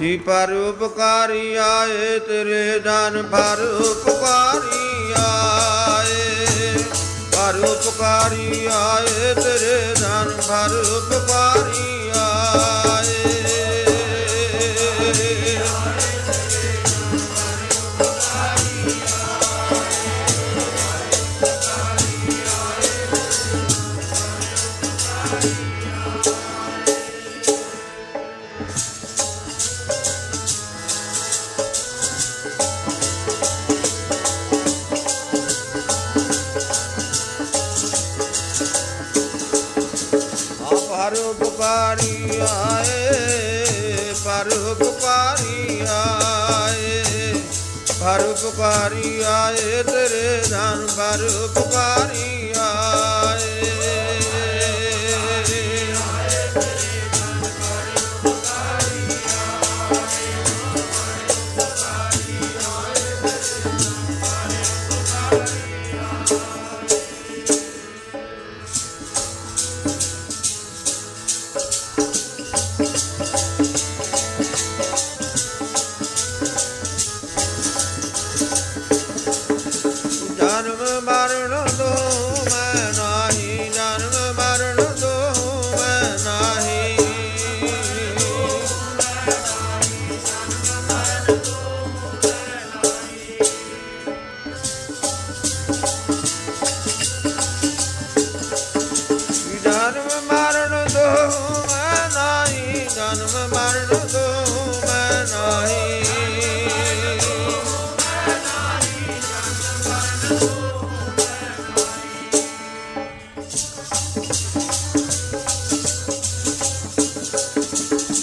ਜੀ ਪਰ ਉਪਕਾਰੀ ਆਏ, ਤੇਰੇ ਦਾਨ ਪਰ ਉਪਕਾਰੀ ਆਏ। ਪਰ ਉਪਕਾਰੀ ਆਏ, ਤੇਰੇ ਦਾਨ ਪਰ ਉਪਕਾਰੀ ਪਰ ਉਪਕਾਰੀ ਆਏ ਪਰ ਉਪਕਾਰੀ ਆਏ। ਪਰ ਉਪਕਾਰੀ ਆਏ ਤੇਰੇ ਦਾਨ ਪਰ ਉਪਕਾਰੀ ਆਏ। i don't Bye.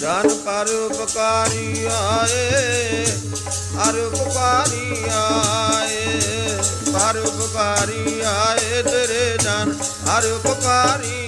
ਜਨ ਪਰ ਉਪਕਾਰੀ ਆਏ ਹਰ ਉਪਕਾਰੀ ਆਏ ਪਰ ਉਪਕਾਰੀ ਆਏ ਤੇਰੇ ਜਨ ਹਰ ਉਪਕਾਰੀ